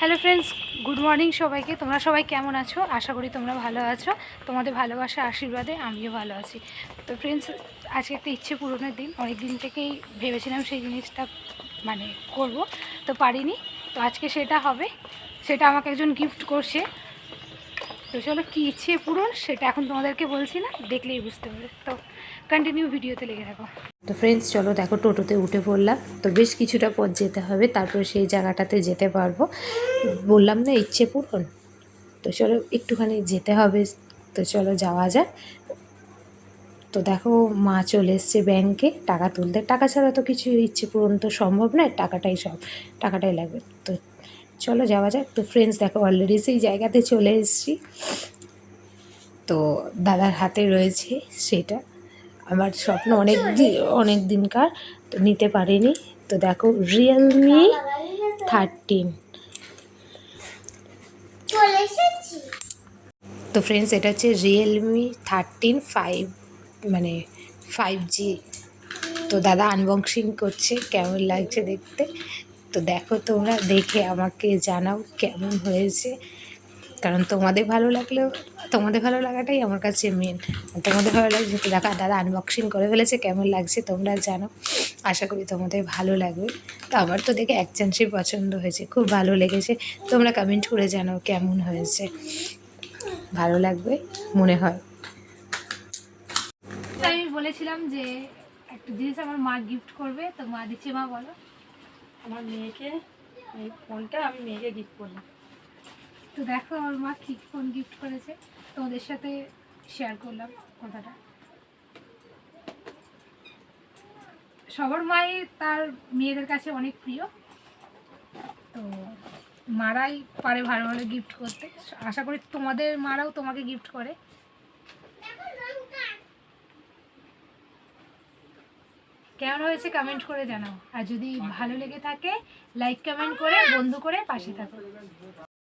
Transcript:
Hello friends good morning সবাইকে। তোমরা সবাই কেমন আছো? আশা করি তোমরা ভালো আছো। তোমাদের ভালোবাসা আশীর্বাদে আমিও ভালো আছি। তো ফ্রেন্ডস আজকে একটা ইচ্ছে পূরণের দিন। অনেক দিন থেকেই ভেবেছিলাম সেই জিনিসটা মানে করব, তো পারিনি। তো আজকে সেটা হবে। সেটা আমাকে একজন গিফট করছে। তো চলো কী ইচ্ছে পূরণ, সেটা এখন তোমাদেরকে বলছি না, দেখলেই বুঝতে পারবে। তো কন্টিনিউ ভিডিওতে লেগে থাকো। তো ফ্রেন্ডস চলো দেখো টোটোতে উঠে পড়লাম। তো বেশ কিছুটা পথ যেতে হবে, তারপর সেই জায়গাটাতে যেতে পারব। বললাম না ইচ্ছে পূরণ? তো চলো একটুখানি যেতে হবে, তো চলো যাওয়া যাক। তো দেখো মা চলে এসছে ব্যাংকে টাকা তুলতে। টাকা ছাড়া তো কিছু ইচ্ছে পূরণ তো সম্ভব নয়, টাকাটাই সব, টাকাটাই লাগবে। তো চলো যাওয়া যাক। তো ফ্রেন্ডস দেখো অলরেডি সেই জায়গাতে চলে এসেছি। তো দাদার হাতে রয়েছে সেটা। আমার স্বপ্ন অনেক দিন অনেক দিনকার তো নিতে পারিনি। তো দেখো রিয়েলমি থার্টিন তো ফ্রেন্ডস এটা হচ্ছে রিয়েলমি থার্টিন ফাইভ মানে ফাইভ জি তো দাদা আনবক্সিং করছে কেমন লাগছে দেখতে? তো দেখো তোমরা দেখে আমাকে জানাও কেমন হয়েছে। কারণ তোমাদের ভালো লাগলেও, তোমাদের ভালো লাগাটাই আমার কাছে মেন তোমাদের ভালো লাগছে দেখা দাদা আনবক্সিং করে ফেলেছে, কেমন লাগছে তোমরা জানো আশা করি তোমাদের ভালো লাগবে। তো আমার তো দেখে এক চান্সই পছন্দ হয়েছে, খুব ভালো লেগেছে। তোমরা কমেন্ট করে জানাও কেমন হয়েছে। ভালো লাগবে মনে হয়। আমি বলেছিলাম যে, একটা জিনিস আমার মা গিফট করবে, তো মা দিচ্ছে, মা বলো। আমার মেয়েকে এই ফোনটা আমি মেয়েকে গিফট করলাম তো দেখো আমার মা কী ফোন গিফট করেছে। তোমাদের সাথে শেয়ার করলাম কথাটা। সবার মাই তার মেয়েদের কাছে অনেক প্রিয়। তো মারাই পারে ভালো ভালো গিফট করতে। আশা করি তোমাদের মারাও তোমাকে গিফট করে। কেমন হয়েছে কমেন্ট করে জানাও। আর যদি ভালো লেগে থাকে লাইক কমেন্ট করে বন্ধু করে পাশে থাকো।